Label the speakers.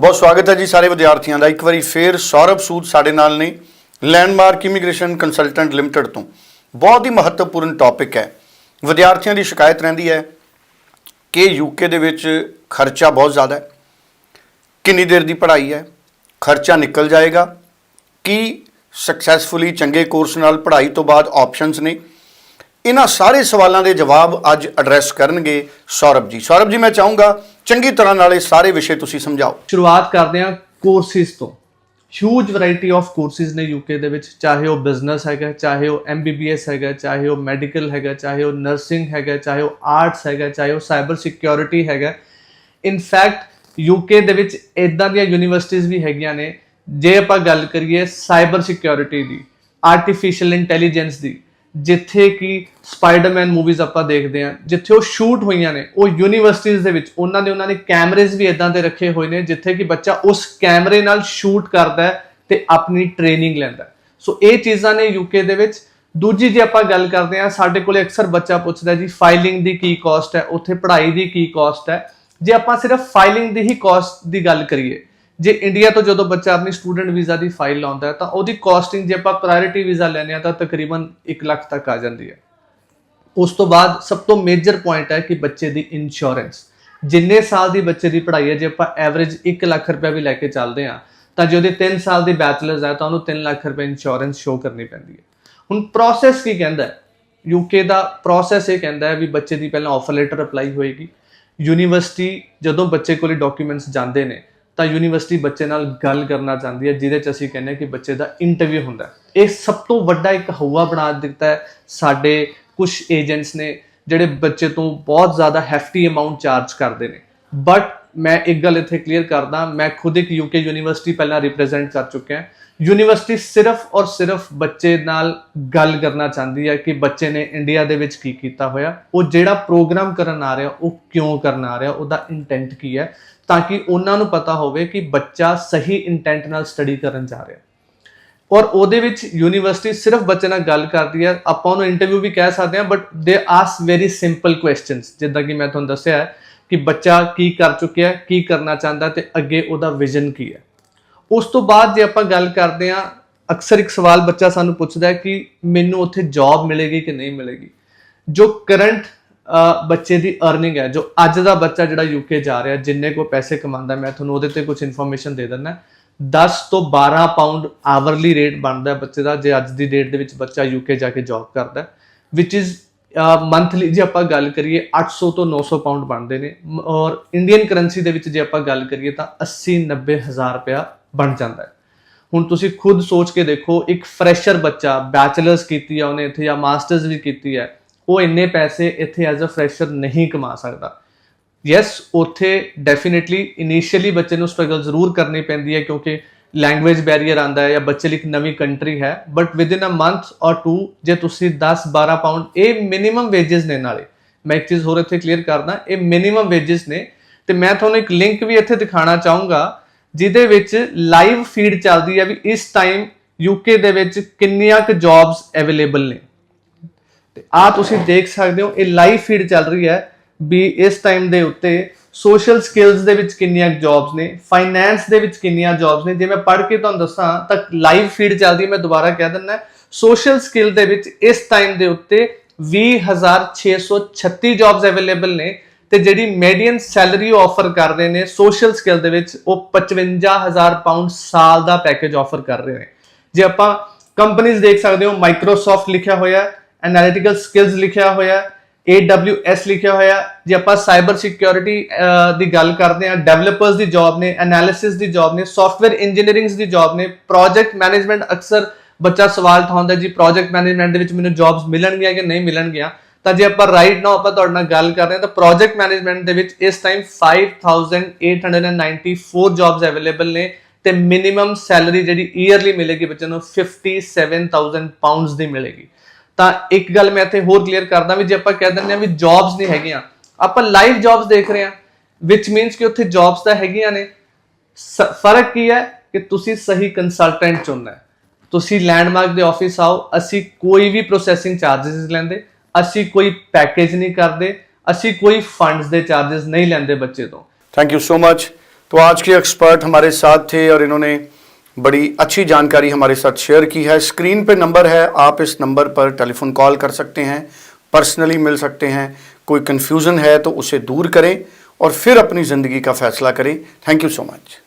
Speaker 1: ਬਹੁਤ ਸਵਾਗਤ ਹੈ ਜੀ ਸਾਰੇ ਵਿਦਿਆਰਥੀਆਂ ਦਾ। ਇੱਕ ਵਾਰੀ ਫੇਰ ਸੌਰਭ ਸੂਦ ਸਾਡੇ ਨਾਲ ਨੇ ਲੈਂਡਮਾਰਕ ਇਮੀਗ੍ਰੇਸ਼ਨ ਕੰਸਲਟੈਂਟ ਲਿਮਟਿਡ ਤੋਂ। ਬਹੁਤ ਹੀ ਮਹੱਤਵਪੂਰਨ ਟੌਪਿਕ ਹੈ। ਵਿਦਿਆਰਥੀਆਂ ਦੀ ਸ਼ਿਕਾਇਤ ਰਹਿੰਦੀ ਹੈ ਕਿ ਯੂਕੇ ਦੇ ਵਿੱਚ ਖਰਚਾ ਬਹੁਤ ਜ਼ਿਆਦਾ ਹੈ। ਕਿੰਨੀ ਦੇਰ ਦੀ ਪੜ੍ਹਾਈ ਹੈ? ਖਰਚਾ ਨਿਕਲ ਜਾਏਗਾ। ਕੀ ਸਕਸੈਸਫੁਲੀ ਚੰਗੇ ਕੋਰਸ ਨਾਲ ਪੜ੍ਹਾਈ ਤੋਂ ਬਾਅਦ ਆਪਸ਼ਨਸ ਨੇ? ਇਹਨਾਂ ਸਾਰੇ ਸਵਾਲਾਂ ਦੇ ਜਵਾਬ ਅੱਜ ਐਡਰੈਸ ਕਰਨਗੇ ਸੌਰਭ ਜੀ। ਸੌਰਭ ਜੀ, ਮੈਂ ਚਾਹੂੰਗਾ ਚੰਗੀ ਤਰ੍ਹਾਂ ਨਾਲ ਇਹ ਸਾਰੇ ਵਿਸ਼ੇ ਤੁਸੀਂ ਸਮਝਾਓ।
Speaker 2: ਸ਼ੁਰੂਆਤ ਕਰਦੇ ਹਾਂ ਕੋਰਸਿਸ ਤੋਂ। ਹਿਊਜ ਵੈਰਾਈਟੀ ਆਫ ਕੋਰਸਿਸ ਨੇ ਯੂਕੇ ਦੇ ਵਿੱਚ, ਚਾਹੇ ਉਹ ਬਿਜ਼ਨਸ ਹੈਗਾ, ਚਾਹੇ ਉਹ ਐਮਬੀਬੀਐਸ ਹੈਗਾ, ਚਾਹੇ ਉਹ ਮੈਡੀਕਲ ਹੈਗਾ, ਚਾਹੇ ਉਹ ਨਰਸਿੰਗ ਹੈਗਾ, ਚਾਹੇ ਉਹ ਆਰਟਸ ਹੈਗਾ, ਚਾਹੇ ਉਹ ਸਾਈਬਰ ਸਿਕਿਉਰਿਟੀ ਹੈਗਾ। ਇਨਫੈਕਟ ਯੂਕੇ ਦੇ ਵਿੱਚ ਇਦਾਂ ਦੀਆਂ ਯੂਨੀਵਰਸਿਟੀਆਂ ਵੀ ਹੈਗੀਆਂ ਨੇ, ਜੇ ਆਪਾਂ ਗੱਲ ਕਰੀਏ ਸਾਈਬਰ ਸਿਕਿਉਰਿਟੀ ਦੀ ਆਰਟੀਫੀਸ਼ੀਅਲ ਇੰਟੈਲੀਜੈਂਸ ਦੀ ਜਿੱਥੇ ਕਿ ਸਪਾਈਡਰਮੈਨ ਮੂਵੀਜ਼ ਆਪਾਂ ਦੇਖਦੇ ਹਾਂ, ਜਿੱਥੇ ਉਹ ਸ਼ੂਟ ਹੋਈਆਂ ਨੇ, ਉਹ ਯੂਨੀਵਰਸਿਟੀਆਂ ਦੇ ਵਿੱਚ, ਉਹਨਾਂ ਦੇ, ਉਹਨਾਂ ਨੇ ਕੈਮਰੇਜ਼ ਵੀ ਇਦਾਂ ਦੇ ਰੱਖੇ ਹੋਏ ਨੇ, ਜਿੱਥੇ ਕਿ ਬੱਚਾ ਉਸ ਕੈਮਰੇ ਨਾਲ ਸ਼ੂਟ ਕਰਦਾ ਹੈ ਤੇ ਆਪਣੀ ਟ੍ਰੇਨਿੰਗ ਲੈਂਦਾ ਸੋ ਇਹ ਚੀਜ਼ਾਂ ਨੇ ਯੂਕੇ ਦੇ ਵਿੱਚ। ਦੂਜੀ ਜੇ ਆਪਾਂ ਗੱਲ ਕਰਦੇ ਹਾਂ, ਸਾਡੇ ਕੋਲੇ ਅਕਸਰ ਬੱਚਾ ਪੁੱਛਦਾ ਜੀ ਫਾਈਲਿੰਗ ਦੀ ਕੀ ਕਾਸਟ ਹੈ, ਉੱਥੇ ਪੜ੍ਹਾਈ ਦੀ ਕੀ ਕਾਸਟ ਹੈ। ਜੇ ਆਪਾਂ ਸਿਰਫ ਫਾਈਲਿੰਗ ਦੀ ਹੀ ਕਾਸਟ ਦੀ ਗੱਲ ਕਰੀਏ ਜੇ ਇੰਡੀਆ ਤੋਂ ਜਦੋਂ ਬੱਚਾ ਆਪਣੀ ਸਟੂਡੈਂਟ ਵੀਜ਼ਾ ਦੀ ਫਾਈਲ ਲਾਉਂਦਾ ਤਾਂ ਉਹਦੀ ਕਾਸਟਿੰਗ ਜੇ ਆਪਾਂ ਪ੍ਰਾਇੋਰਟੀ ਵੀਜ਼ਾ ਲੈਂਦੇ ਆ ਤਾਂ ਤਕਰੀਬਨ 1 ਲੱਖ ਤੱਕ ਆ ਜਾਂਦੀ ਹੈ। ਉਸ ਤੋਂ ਬਾਅਦ ਸਭ ਤੋਂ ਮੇਜਰ ਪੁਆਇੰਟ ਹੈ ਕਿ ਬੱਚੇ ਦੀ ਇੰਸ਼ੋਰੈਂਸ ਜਿੰਨੇ ਸਾਲ ਦੀ ਬੱਚੇ ਦੀ ਪੜ੍ਹਾਈ ਹੈ, ਜੇ ਆਪਾਂ ਐਵਰੇਜ 1 ਲੱਖ ਰੁਪਏ ਵੀ ਲੈ ਕੇ ਚੱਲਦੇ ਆ ਤਾਂ ਜੇ ਉਹਦੇ 3 ਸਾਲ ਦੀ ਬੈਚਲਰਸ ਹੈ, ਤਾਂ ਉਹਨੂੰ 3 ਲੱਖ ਰੁਪਏ ਇੰਸ਼ੋਰੈਂਸ ਸ਼ੋ ਕਰਨੀ ਪੈਂਦੀ ਹੈ। ਹੁਣ ਪ੍ਰੋਸੈਸ ਕੀ ਕਹਿੰਦਾ ਹੈ? ਯੂਕੇ ਦਾ ਪ੍ਰੋਸੈਸ ਇਹ ਕਹਿੰਦਾ ਹੈ ਵੀ ਬੱਚੇ ਦੀ ਪਹਿਲਾਂ ਆਫਰ ਲੈਟਰ ਅਪਲਾਈ ਹੋਏਗੀ। ਯੂਨੀਵਰਸਿਟੀ ਜਦੋਂ ਬੱਚੇ ਕੋਲੇ ਡਾਕੂਮੈਂਟਸ ਜਾਂਦੇ ਨੇ ਤਾਂ ਯੂਨੀਵਰਸਿਟੀ ਬੱਚੇ ਨਾਲ ਗੱਲ ਕਰਨਾ ਚਾਹੁੰਦੀ ਹੈ, ਜਿਹਦੇ ਚ ਅਸੀਂ ਕਹਿੰਦੇ ਹਾਂ ਕਿ ਬੱਚੇ ਦਾ ਇੰਟਰਵਿਊ ਹੁੰਦਾ ਇਹ ਸਭ ਤੋਂ ਵੱਡਾ ਇੱਕ ਹਵਾ ਬਣਾ ਦਿੱਤਾ ਹੈ ਸਾਡੇ ਕੁਝ ਏਜੰਟਸ ਨੇ, ਜਿਹੜੇ ਬੱਚੇ ਤੋਂ ਬਹੁਤ ਜ਼ਿਆਦਾ ਹੈਫਟੀ ਅਮਾਉਂਟ ਚਾਰਜ ਕਰਦੇ ਨੇ। ਬਟ ਮੈਂ ਇੱਕ ਗੱਲ ਇੱਥੇ ਕਲੀਅਰ ਕਰਦਾ, ਮੈਂ ਖੁਦ ਇੱਕ ਯੂਕੇ ਯੂਨੀਵਰਸਿਟੀ ਪਹਿਲਾਂ ਰਿਪਰੈਜ਼ੈਂਟ ਕਰ ਚੁੱਕਿਆ ਯੂਨੀਵਰਸਿਟੀ ਸਿਰਫ ਔਰ ਸਿਰਫ ਬੱਚੇ ਨਾਲ ਗੱਲ ਕਰਨਾ ਚਾਹੁੰਦੀ ਹੈ ਕਿ ਬੱਚੇ ਨੇ ਇੰਡੀਆ ਦੇ ਵਿੱਚ ਕੀ ਕੀਤਾ ਹੋਇਆ, ਉਹ ਜਿਹੜਾ ਪ੍ਰੋਗਰਾਮ ਕਰਨ ਆ ਰਿਹਾ, ਉਹ ਕਿਉਂ ਕਰਨ ਆ ਰਿਹਾ, ਉਹਦਾ ਇੰਟੈਂਟ ਕੀ ਹੈ, ਤਾਂ ਕਿ ਉਹਨਾਂ ਨੂੰ ਪਤਾ ਹੋਵੇ ਕਿ ਬੱਚਾ ਸਹੀ ਇੰਟੈਂਟ ਨਾਲ ਸਟੱਡੀ ਕਰਨ ਜਾ ਰਿਹਾ। ਔਰ ਉਹਦੇ ਵਿੱਚ ਯੂਨੀਵਰਸਿਟੀ ਸਿਰਫ ਬੱਚੇ ਨਾਲ ਗੱਲ ਕਰਦੀ ਹੈ, ਆਪਾਂ ਉਹਨੂੰ ਇੰਟਰਵਿਊ ਵੀ ਕਹਿ ਸਕਦੇ ਹਾਂ ਬਟ ਦੇ ਆਸ ਵੈਰੀ ਸਿੰਪਲ ਕੁਐਸਚਨਸ ਜਿੱਦਾਂ ਕਿ ਮੈਂ ਤੁਹਾਨੂੰ ਦੱਸਿਆ ਹੈ ਕਿ ਬੱਚਾ ਕੀ ਕਰ ਚੁੱਕਿਆ, ਕੀ ਕਰਨਾ ਚਾਹੁੰਦਾ ਤੇ ਅੱਗੇ ਉਹਦਾ ਵਿਜ਼ਨ ਕੀ ਹੈ। ਉਸ ਤੋਂ ਬਾਅਦ ਜੇ ਆਪਾਂ ਗੱਲ ਕਰਦੇ ਹਾਂ, ਅਕਸਰ ਇੱਕ ਸਵਾਲ ਬੱਚਾ ਸਾਨੂੰ ਪੁੱਛਦਾ ਹੈ ਕਿ ਮੈਨੂੰ ਉੱਥੇ ਜੌਬ ਮਿਲੇਗੀ ਕਿ ਨਹੀਂ ਮਿਲੇਗੀ? ਜੋ ਕਰੰਟ ਬੱਚੇ ਦੀ ਅਰਨਿੰਗ ਹੈ, ਜੋ ਅੱਜ ਦਾ ਬੱਚਾ ਜਿਹੜਾ ਯੂਕੇ ਜਾ ਰਿਹਾ, ਜਿੰਨੇ ਕੋ ਪੈਸੇ ਕਮਾਉਂਦਾ ਮੈਂ ਤੁਹਾਨੂੰ ਉਹਦੇ ਤੇ ਕੁਝ ਇਨਫੋਰਮੇਸ਼ਨ ਦੇ ਦਿੰਦਾ 10 ਤੋਂ 12 ਪਾਉਂਡ ਆਵਰਲੀ ਰੇਟ ਬਣਦਾ ਬੱਚੇ ਦਾ, ਜੇ ਅੱਜ ਦੀ ਡੇਟ ਦੇ ਵਿੱਚ ਬੱਚਾ ਯੂਕੇ ਜਾ ਕੇ ਜੌਬ ਕਰਦਾ ਵਿਚ ਇਜ਼ ਮੰਥਲੀ ਜੇ ਆਪਾਂ ਗੱਲ ਕਰੀਏ 800 ਤੋਂ 900 ਪਾਉਂਡ ਬਣਦੇ ਨੇ। ਔਰ ਇੰਡੀਅਨ ਕਰੰਸੀ ਦੇ ਵਿੱਚ ਜੇ ਆਪਾਂ ਗੱਲ ਕਰੀਏ ਤਾਂ 80 90 ਹਜ਼ਾਰ ਰੁਪਇਆ ਬਣ ਜਾਂਦਾ ਹੈ। ਹੁਣ ਤੁਸੀਂ ਖੁਦ ਸੋਚ ਕੇ ਦੇਖੋ, ਇੱਕ ਫਰੈਸ਼ਰ ਬੱਚਾ ਬੈਚਲਰਸ ਕੀਤੀ ਆ ਉਹਨੇ ਇੱਥੇ ਜਾਂ ਮਾਸਟਰਸ ਵੀ ਕੀਤੀ ਹੈ, ਉਹ ਇੰਨੇ ਪੈਸੇ ਇੱਥੇ ਐਜ਼ ਅ ਫਰੈਸ਼ਰ ਨਹੀਂ ਕਮਾ ਸਕਦਾ। ਯੈਸ ਉਥੇ ਡੈਫੀਨਿਟਲੀ ਇਨੀਸ਼ੀਅਲੀ ਬੱਚੇ ਨੂੰ ਸਟਰਗਲ ਜ਼ਰੂਰ ਕਰਨੀ ਪੈਂਦੀ ਹੈ ਕਿਉਂਕਿ ਲੈਂਗੁਏਜ ਬੈਰੀਅਰ ਆਂਦਾ ਹੈ ਜਾਂ ਬੱਚੇ ਲਈ ਇੱਕ ਨਵੀਂ ਕੰਟਰੀ ਹੈ but within a month or two ਜੇ ਤੁਸੀਂ 10 12 ਪਾਉਂਡ ਇਹ ਮਿਨੀਮਮ ਵੇजेस ਨੇ ਨਾਲੇ। ਮੈਂ ਇੱਕ ਚੀਜ਼ ਹੋਰ ਇੱਥੇ ਕਲੀਅਰ ਕਰਦਾ, ਇਹ ਮਿਨੀਮਮ ਵੇजेस ਨੇ। ਤੇ ਮੈਂ ਤੁਹਾਨੂੰ ਇੱਕ ਲਿੰਕ ਵੀ ਇੱਥੇ ਦਿਖਾਣਾ ਚਾਹੂੰਗਾ ਜਿਹਦੇ ਵਿੱਚ ਲਾਈਵ ਫੀਡ ਚੱਲਦੀ ਹੈ ਵੀ ਇਸ ਟਾਈਮ ਯੂਕੇ ਦੇ ਵਿੱਚ ਕਿੰਨੀਆਂ ਕੁ ਜੌਬਸ ਅਵੇਲੇਬਲ ਨੇ। ਤੇ ਆ ਤੁਸੀਂ ਦੇਖ ਸਕਦੇ ਹੋ, ਇਹ ਲਾਈਵ ਫੀਡ ਚੱਲ ਰਹੀ ਹੈ ਵੀ ਇਸ ਟਾਈਮ ਦੇ ਉੱਤੇ ਸੋਸ਼ਲ ਸਕਿੱਲਸ ਦੇ ਵਿੱਚ ਕਿੰਨੀਆਂ ਜੌਬਸ ਨੇ ਫਾਈਨੈਂਸ ਦੇ ਵਿੱਚ ਕਿੰਨੀਆਂ ਜੌਬਸ ਨੇ। ਜੇ ਮੈਂ ਪੜ੍ਹ ਕੇ ਤੁਹਾਨੂੰ ਦੱਸਾਂ, ਤਾਂ ਲਾਈਵ ਫੀਡ ਚੱਲਦੀ ਮੈਂ ਦੁਬਾਰਾ ਕਹਿ ਦਿੰਦਾ ਸੋਸ਼ਲ ਸਕਿੱਲ ਦੇ ਵਿੱਚ ਇਸ ਟਾਈਮ ਦੇ ਉੱਤੇ 20636 ਜੌਬਸ ਅਵੇਲੇਬਲ ਨੇ। ਤੇ ਜਿਹੜੀ ਮੀਡੀਅਨ ਸੈਲਰੀ ਆਫਰ ਕਰ ਰਹੇ ਨੇ ਸੋਸ਼ਲ ਸਕਿੱਲ ਦੇ ਵਿੱਚ ਉਹ 55000 ਪਾਉਂਡ ਸਾਲ ਦਾ ਪੈਕੇਜ ਆਫਰ ਕਰ ਰਹੇ ਨੇ। ਜੇ ਆਪਾਂ ਕੰਪਨੀਆਂ ਦੇਖ ਸਕਦੇ ਹੋ ਮਾਈਕਰੋਸਾਫਟ ਲਿਖਿਆ ਹੋਇਆ ਹੈ ਐਨਾਲਿਟੀਕਲ ਸਕਿੱਲਸ ਲਿਖਿਆ ਹੋਇਆ ਹੈ AWS ਲਿਖਿਆ ਹੋਇਆ, ਜੇ ਆਪਾਂ ਸਾਈਬਰ ਸਿਕਿਉਰਿਟੀ ਦੀ ਗੱਲ ਕਰਦੇ ਹਾਂ ਡਿਵੈਲਪਰਸ ਦੀ ਜੌਬ ਨੇ ਐਨਾਲਿਸਿਸ ਦੀ ਜੌਬ ਨੇ ਸੌਫਟਵੇਅਰ ਇੰਜੀਨੀਅਰਿੰਗਸ ਦੀ ਜੌਬ ਨੇ ਪ੍ਰੋਜੈਕਟ ਮੈਨੇਜਮੈਂਟ ਅਕਸਰ ਬੱਚਾ ਸਵਾਲ ਉਠਾਉਂਦਾ ਜੀ ਪ੍ਰੋਜੈਕਟ ਮੈਨੇਜਮੈਂਟ ਦੇ ਵਿੱਚ ਮੈਨੂੰ ਜੌਬਸ ਮਿਲਣਗੀਆਂ ਕਿ ਨਹੀਂ ਮਿਲਣਗੀਆਂ। ਤਾਂ ਜੇ ਆਪਾਂ ਰਾਈਟ ਨਾਓ ਆਪਾਂ ਤੁਹਾਡੇ ਨਾਲ ਗੱਲ ਕਰ ਰਹੇ ਹਾਂ, ਤਾਂ ਪ੍ਰੋਜੈਕਟ ਮੈਨੇਜਮੈਂਟ ਦੇ ਵਿੱਚ ਇਸ ਟਾਈਮ 5894 ਜੌਬਸ ਅਵੇਲੇਬਲ ਨੇ ਤੇ ਮਿਨੀਮਮ ਸੈਲਰੀ ਜਿਹੜੀ ਈਅਰਲੀ ਮਿਲੇਗੀ ਬੱਚੇ ਨੂੰ 57000 ਪਾਉਂਡਸ ਦੀ ਮਿਲੇਗੀ। ਤਾਂ ਇੱਕ ਗੱਲ ਮੈਂ ਇੱਥੇ ਹੋਰ ਕਲੀਅਰ ਕਰਦਾ ਵੀ ਜੇ ਆਪਾਂ ਕਹਿ ਦਿੰਦੇ ਆ ਵੀ ਜੌਬਸ ਨਹੀਂ ਹੈਗੀਆਂ, ਆਪਾਂ ਲਾਈਵ ਜੌਬਸ ਦੇਖ ਰਹੇ ਹਾਂ ਵਿਚ ਮੀਨਸ ਕਿ ਉੱਥੇ ਜੌਬਸ ਤਾਂ ਹੈਗੀਆਂ ਨੇ। ਸ- ਫ਼ਰਕ ਕੀ ਹੈ ਕਿ ਤੁਸੀਂ ਸਹੀ ਕੰਸਲਟੈਂਟ ਚੁਣਨਾ ਹੈ। ਤੁਸੀਂ ਲੈਂਡਮਾਰਕ ਦੇ ਆਫਿਸ ਆਓ, ਅਸੀਂ ਕੋਈ ਵੀ ਪ੍ਰੋਸੈਸਿੰਗ ਚਾਰजेस ਲੈਂਦੇ असी कोई पैकेज नहीं करते असी कोई फंड्स ਦੇ चार्जेस नहीं लेंगे बच्चे तो
Speaker 1: थैंक यू सो मच तो आज के एक्सपर्ट हमारे साथ थे और इन्होंने बड़ी अच्छी जानकारी हमारे साथ शेयर की है। स्क्रीन पे नंबर है, आप इस नंबर पर टेलीफोन कॉल कर सकते हैं पर्सनली मिल सकते हैं। कोई कन्फ्यूज़न है तो उसे दूर करें और फिर अपनी ज़िंदगी का फैसला करें। Thank you so much